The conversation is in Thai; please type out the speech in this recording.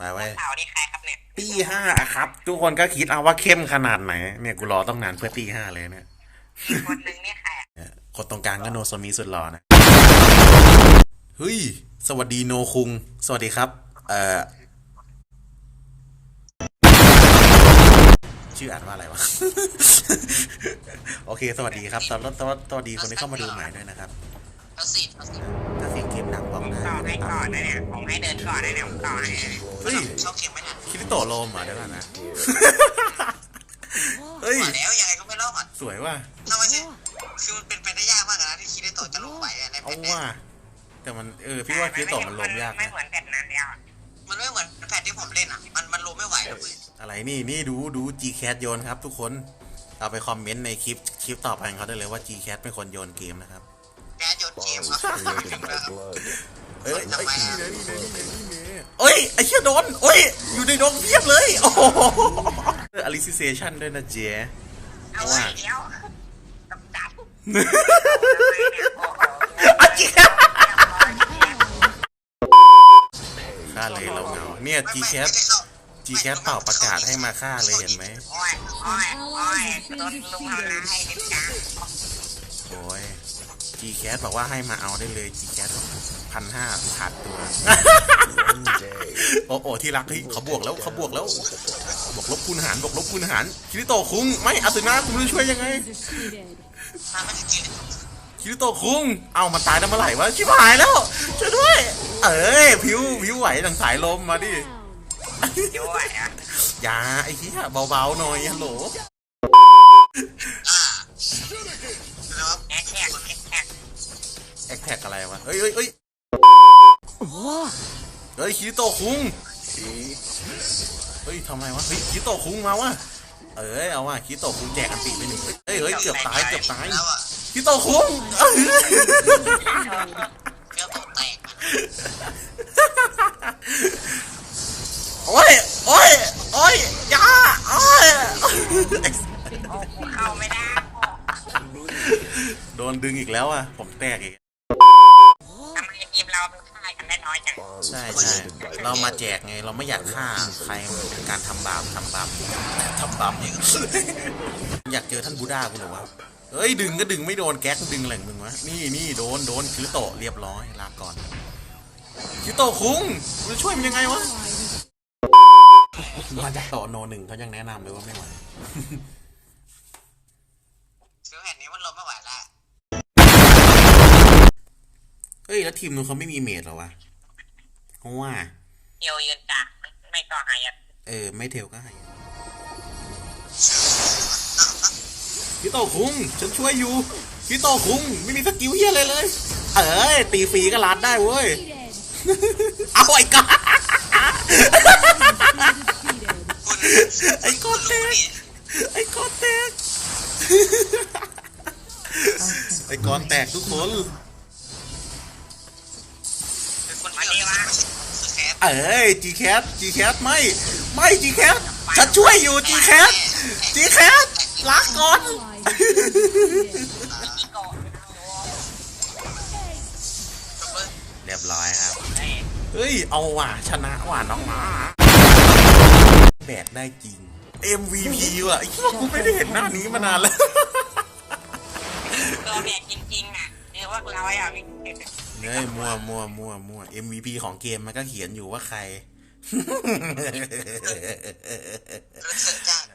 มาไว้เต่านี่ใครครับเนี่ยตีห้าครับ ทุกคนก็คิดเอาว่าเข้มขนาดไหน เนี่ยกูรอต้องนานเพื่อตีห้าเลยเนี่ยอีกคนนึงนี่ใครอะเนี่ยคนตรงกลางก็โนโซมีสุดหล่อนะเฮ้ย สวัสดีโนคุง สวัสดีครับ เอ่อ ชื่ออ่านว่าอะไรวะ โอเค สวัสดีครับตอนตอนสวัสดีคนที่เข้ามาดูใหม่ด้วยนะครับ ผมได้ต่อให้ตามก่อนนะเนี่ย ผมให้เดินก่อนนะเนี่ยผมต่อให้เฮ้ยชอบเข็มไม่ทันคิริโตะโลมเหรอเดี๋ยวก่อนนะ เฮ้ยว่าแล้วยังไงก็ไม่รอดสวยว่ะทำไมสิคือมันเป็นไปได้ยากมากนะที่คิดได้ตัวจะลงไปอะในเอาแผ่นเนี้ยว่ะแต่มันเออพี่ว่าคิริโตะมันลมยากไม่นะเหมือนแผ่นนั้นเดียวอะมันไม่เหมือนแผ่นที่ผมเล่นอะ มันมันลงไม่ไหวนะพี่อะไรนี่นี่ดูดู G Cat โยนครับทุกคน เอาไปคอมเมนต์ในคลิปคลิปต่อไปของเขาได้เลยว่า G Cat เป็นคนโยนเกมนะครับ แกโยนเกมครับถึงแล้วเอ้ยทำไมอะเอ้ยนี่เลยนี่เลยนี่เลยนี่เลยเอ้ยไอ้เชี่ยโดนเอ้ย อยู่ในดงเพียบเลย โอ้โหอลิซิเซชันด้วยนะเจ๊เอาไว้เดียวกับจับอาจิฆ่าเลยเราเหงาเนี่ย G ไม่ Cat ไม่ได้เข้า G Cat เป่าประกาศให้มาฆ่าเลยเห็นไหมโอ้ยโอ้ยโอ้ยโดนลุงทำร้ายเด็กจ้าโอ้ย G Cat บอกว่าให้มาเอาได้เลย G Cat พันห้าขาดตัวโอ้โอ้ที่รักเฮ้ยเขาบวกแล้วเขาบวกแล้วบวกลบคูณหารบวกลบคูณหารคิริโตะคุงไม่อาสึนะคุณจะช่วยยังไงถ้าไม่ได้กินคิริโตะคุงเอามันตายได้เมื่อไหร่วะชิบหายแล้วช่วยด้วย เอ้ยผิวผิวไหวดังสายลมมาดิด้วยอะอย่าไอ้เหี้ยเบาๆหน่อยฮัลโหล แอคแท็กอะไรวะเฮ้ยเฮ้ยเฮ้ยเฮ้ยคิริโตะคุงเฮ้ยทำอะไรวะเฮ้ยคิริโตะคุงมาวะเอ้ยเอาว่ะคิริโตะคุงแจกอันติไปหนึ่งเฮ้ยเฮ้ยเกือบตายเกือบตายแล้วอะคิริโตะคุงเอ้ยเฟี้ยวตกแตกโอ้ยโอ้ยโอ้ยอยาโอ้ยโอ้กูเข้าไม่ได้โดนดึงอีกแล้วอะผมแตกอีก ใช่ใช่เรามาแจกไงเราไม่อยากฆ่าใครมันเป็นการทำบาปทำบาปทำบาปอย่างอยากเจอท่านบูดาคุณหรอวะเฮ้ยดึงก็ดึงไม่โดนแก๊กดึงแหล่งมึงวะนี่นี่โดนโดนคิริโตะเรียบร้อยลาก่อนคิริโตะคุงคุณจะช่วยมันยังไงวะมาจากโตะโนหนึ่งเขายังแนะนำเลยว่าไม่ไหวคือแผ่นนี้มันลงไม่ไหวแล้วเฮ้ยแล้วทีมนู้นเขาไม่มีเมดเหรอวะ เพราะว่าเดียวยืนกะไม่ต่อหายัดเออ ไม่เทลก็ให้พี่โตคุงฉันช่วยอยู่พี่โตคุงไม่มีสกิลเฮียอะไรเลย เอ้ยตีฟรีก็ลัดได้เว้ยเอาไอ้กาคุณไอ้กอแตกไอ้กอนแตกไอ้กอนแตกทุกคนเป็น เอ้ยจีแคทจีแคทไม่ไม่จีแคทฉันช่วยอยู่จีแคทจีแคทลาก่อนอีโก้จบเลยเรียบร้อยครับเอ้ยเฮ้ย เอาว่ะ ชนะว่ะน้องหมาแบกได้จริง MVP ว่ะไอ้พวกกูไม่ได้เห็นหน้านี้มานานแล้วตัวเบียดจริงๆอะเดี๋ยวว่าเราอะมี เฮ้ยมัวมัวมัวมัว MVP ของเกมมันก็เขียนอยู่ว่าใครรู้สึจัง